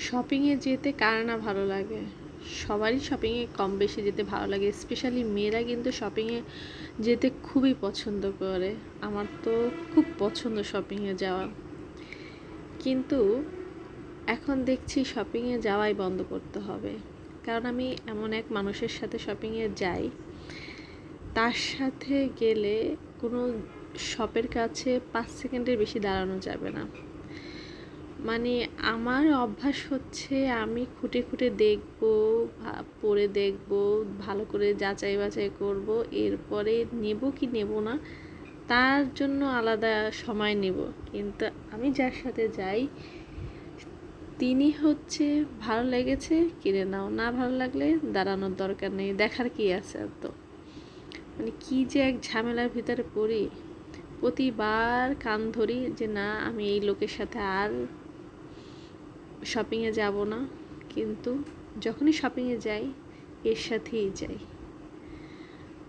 শপিংয়ে যেতে কার না ভালো লাগে? সবারই শপিংয়ে কম বেশি যেতে ভালো লাগে স্পেশালি মেয়েরা কিন্তু শপিংয়ে যেতে খুবই পছন্দ করে। আমার তো খুব পছন্দ শপিংয়ে যাওয়া। কিন্তু এখন দেখছি শপিংয়ে যাওয়াই বন্ধ করতে হবে। কারণ আমি এমন এক মানুষের সাথে শপিংয়ে যাই, তার সাথে গেলে কোনো শপের কাছে পাঁচ সেকেন্ডের বেশি দাঁড়ানো যাবে না। মানে আমার অভ্যাস হচ্ছে আমি খুঁটে খুঁটে দেখব পরে দেখব, ভালো করে যাচাই বাছাই করব, এরপরে নেব কি নেব না, তার জন্য আলাদা সময় নেব। কিন্তু আমি যার সাথে যাই, তিনি হচ্ছে ভালো লেগেছে কিনে নাও। না ভালো লাগলে দাঁড়ানোর দরকার নেই, দেখার কি আছে তো? মানে কি যে এক ঝামেলার ভিতরে পড়ি, প্রতিবার কান ধরি যে না, আমি এই লোকের সাথে আর শপিংয়ে যাব না, কিন্তু যখনই শপিংয়ে যাই, এর সাথেই যাই।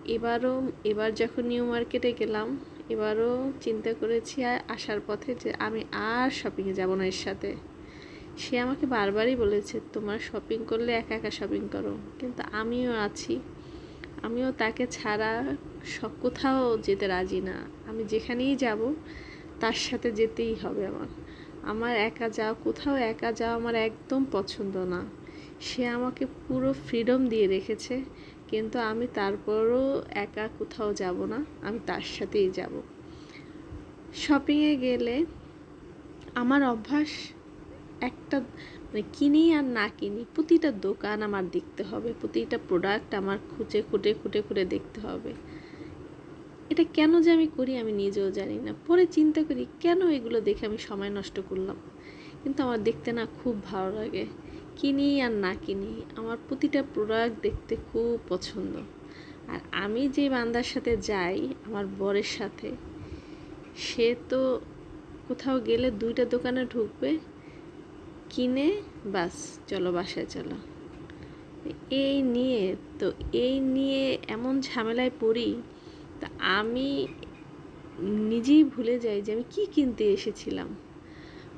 এবারও, এবার যখন নিউ মার্কেটে গেলাম, এবারও চিন্তা করেছি আর আসার পথে যে আমি আর শপিংয়ে যাব না এর সাথে। সে আমাকে বারবারই বলেছে, তোমার শপিং করলে একা একা শপিং করো। কিন্তু আমিও আছি। আমিও তাকে ছাড়া সব কোথাও যেতে রাজি না। আমি যেখানেই যাব, তার সাথে যেতেই হবে আমার। আমার একা যাওয়া, কোথাও একা যাওয়া আমার একদম পছন্দ না। সে আমাকে পুরো ফ্রিডম দিয়ে রেখেছে, কিন্তু আমি তারপরও একা কোথাও যাব না, আমি তার সাথেই যাব। শপিংয়ে গেলে আমার অভ্যাস একটা মানে কিনি আর না কিনি, প্রতিটা দোকান আমার দেখতে হবে, প্রতিটা প্রোডাক্ট আমার খুঁজে খুঁটে খুঁটে খুঁটে দেখতে হবে। এটা কেন যে আমি করি আমি নিজেও জানি না। পরে চিন্তা করি, কেন এগুলো দেখে আমি সময় নষ্ট করলাম? কিন্তু আমার দেখতে না খুব ভালো লাগে। কিনি আর না কিনি, আমার প্রতিটা প্রোডাক্ট দেখতে খুব পছন্দ। আর আমি যে বান্দার সাথে যাই, আমার বরের সাথে, সে তো কোথাও গেলে দুইটা দোকানে ঢুকবে, কিনে বাস, চলো বাসায় চলো। এই নিয়ে, তো এই নিয়ে এমন ঝামেলায় পড়ি তা আমি নিজেই ভুলে যাই যে আমি কি কিনতে এসেছিলাম।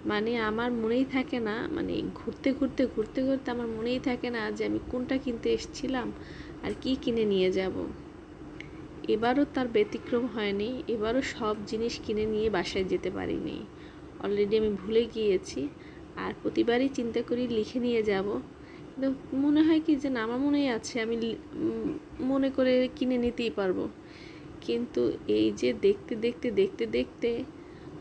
মানে আমার মনেই থাকে না মানে ঘুরতে ঘুরতে ঘুরতে ঘুরতে আমার মনেই থাকে না যে আমি কোনটা কিনতে এসেছিলাম আর কি কিনে নিয়ে যাব। এবারও তার ব্যতিক্রম হয়নি, এবারও সব জিনিস কিনে নিয়ে বাসায় যেতে পারিনি। অলরেডি আমি ভুলে গিয়েছি, আর প্রতিবারই চিন্তা করি লিখে নিয়ে যাব। কিন্তু মনে হয় কি যে না, আমার মনেই আছে, আমি মনে করে কিনে নিতেই পারব। কিন্তু এই যে দেখতে দেখতে দেখতে দেখতে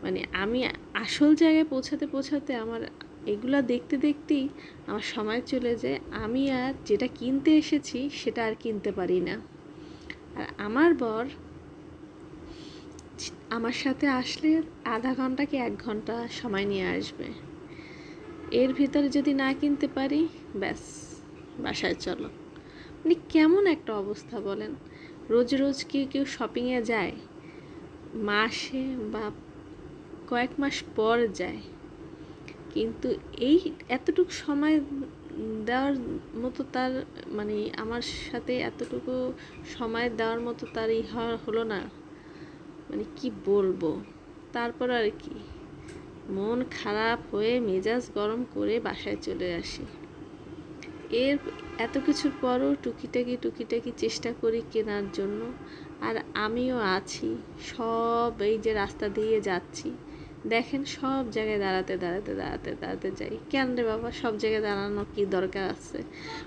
মানে আমি আসল জায়গায় পৌঁছাতে পৌঁছাতে আমার এগুলা দেখতে, দেখতেই আমার সময় চলে যায়। আমি আর যেটা কিনতে এসেছি সেটা আর কিনতে পারি না। আর আমার বর আমার সাথে আসলে আধা ঘণ্টা কি এক ঘণ্টা সময় নিয়ে আসবে। এর ভিতরে যদি না কিনতে পারি, ব্যাস, বাসায় চলো। মানে কেমন একটা অবস্থা বলেন? রোজ রোজ কি কেউ শপিংয়ে যায়? মাসে বা কয়েক মাস পর যায়। কিন্তু এই এতটুকু সময় দেওয়ার মতো তার মানে আমার সাথে এতটুকু সময় দেওয়ার মতো তার ই হলো না। মানে কি বলব? তারপর আর কি। মন খারাপ হয়ে মেজাজ গরম করে বাসায় চলে আসি। এর এত কিছুর পরও টুকিটাকি টুকিটাকি চেষ্টা করি কেনার জন্য। আর আমিও আছি, সব এই যে রাস্তা দিয়ে যাচ্ছি। দেখেন সব জায়গায় দাঁড়াতে দাঁড়াতে দাঁড়াতে দাঁড়াতে যাই। কেন রে বাবা, সব জায়গায় দাঁড়ানো কি দরকার আছে?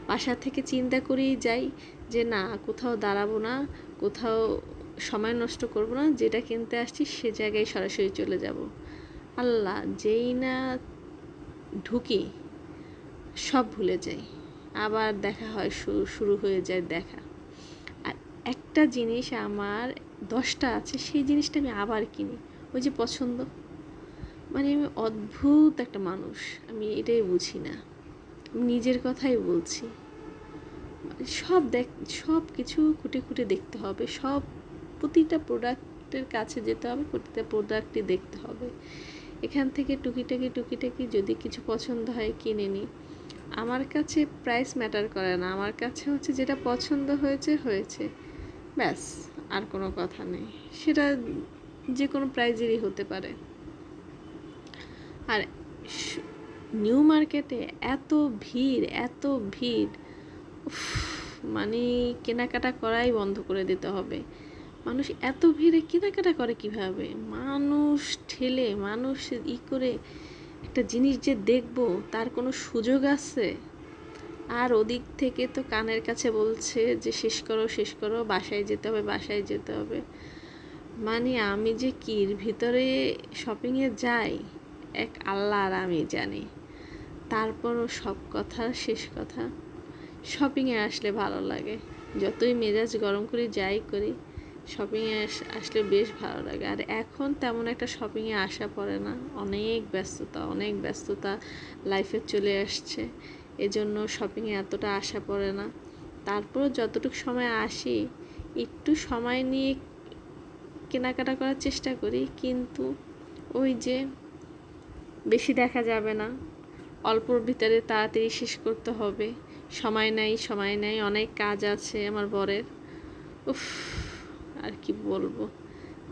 বাসা থেকে চিন্তা করেই যাই যে না, কোথাও দাঁড়াবো না, কোথাও সময় নষ্ট করব না, যেটা কিনতে আসছি সে জায়গায় সরাসরি চলে যাব। আল্লাহ, যেই না ঢুকি, সব ভুলে যাই। আবার দেখা হয় শুরু হয়ে যায় দেখা। আর একটা জিনিস আমার দশটা আছে, সেই জিনিসটা আমি আবার কিনি। ওই যে পছন্দ। মানে আমি অদ্ভুত একটা মানুষ, আমি এটাই বুঝি না। নিজের কথাই বলছি। মানে সব দেখ, সব কিছু খুঁটে খুঁটে দেখতে হবে। সব প্রতিটা প্রোডাক্টের কাছে যেতে হবে, প্রতিটা প্রোডাক্টই দেখতে হবে। এখান থেকে টুকিটাকি টুকিটাকি যদি কিছু পছন্দ হয়, কিনে নিই। আমার কাছে প্রাইস ম্যাটার করে না। আমার কাছে হচ্ছে যেটা পছন্দ হয়েছে হয়েছে। ব্যাস, আর কোনো কথা নেই। সেটা যে কোনো প্রাইজেরই হতে পারে। আর নিউ মার্কেটে এত ভিড় এত ভিড় মানে কেনাকাটা করাই বন্ধ করে দিতে হবে। মানুষ এত ভিড়ে কেনাকাটা করে কীভাবে? মানুষ ঠেলে, মানুষ ই করে একটা জিনিস যে দেখব, তার কোনো সুযোগ আছে? আর ওদিক থেকে তো কানের কাছে বলছে যে, শেষ করো শেষ করো, বাসায় যেতে হবে, বাসায় যেতে হবে। মানে আমি যে কির ভিতরে শপিংয়ে যাই? এক আল্লাহ আর আমি জানি। তারপরও সব কথা, শেষ কথা। শপিংয়ে আসলে ভালো লাগে। যতই মেজাজ গরম করি, যাই করি। শপিংয়ে আসলে বেশ ভালো লাগে। আর এখন তেমন একটা শপিংয়ে আসা পড়ে না। অনেক ব্যস্ততা অনেক ব্যস্ততা লাইফে চলে আসছে। এজন্য শপিংয়ে এতটা আসা পড়ে না। তারপরও যতটুকু সময় আসি, একটু সময় নিয়ে কেনাকাটা করার চেষ্টা করি। কিন্তু ওই যে বেশি দেখা যাবে না। অল্পর ভিতরে তাড়াতাড়ি শেষ করতে হবে। সময় নাই সময় নাই, অনেক কাজ আছে আমার বরের। উফ। আর কি বলব?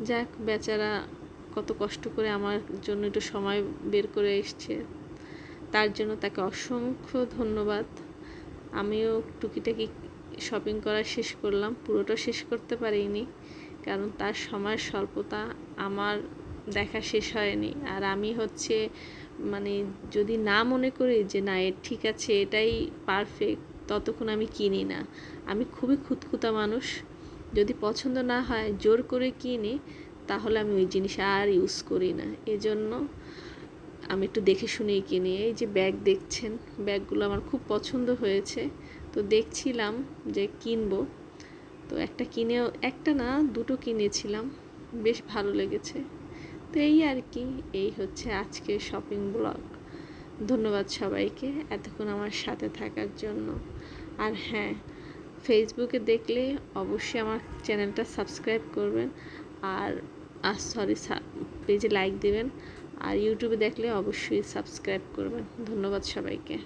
যাক, বেচারা কত কষ্ট করে আমার জন্য একটু সময় বের করে এসছে। তার জন্য তাকে অসংখ্য ধন্যবাদ। আমিও টুকিটাকি শপিং করা শেষ করলাম। পুরোটা শেষ করতে পারিনি, কারণ তার সময় স্বল্পতা আমার দেখা শেষ হয়নি। আর আমি হচ্ছে মানে যদি না মনে করি যে না, এ ঠিক আছে, এটাই পারফেক্ট ততক্ষণ আমি কিনি না। আমি খুবই খুঁতখুঁতা মানুষ। যদি পছন্দ না হয়, জোর করে কিনি, তাহলে আমি ওই জিনিস আর ইউজ করি না। এজন্য আমি একটু দেখে শুনেই কিনি। এই যে ব্যাগ দেখছেন ব্যাগগুলো আমার খুব পছন্দ হয়েছে। তো দেখছিলাম যে কিনবো। তো একটা কিনেও, একটা না, দুটো কিনেছিলাম। বেশ ভালো লেগেছে। তো এই আর কি, এই হচ্ছে আজকের শপিং ব্লগ ধন্যবাদ সবাইকে এতক্ষণ আমার সাথে থাকার জন্য। আর হ্যাঁ ফেসবুকে দেখলে অবশ্যই আমার চ্যানেলটা সাবস্ক্রাইব করবেন আর আর সরি পেজে লাইক দেবেন। আর ইউটিউবে দেখলে অবশ্যই সাবস্ক্রাইব করবেন। ধন্যবাদ সবাইকে।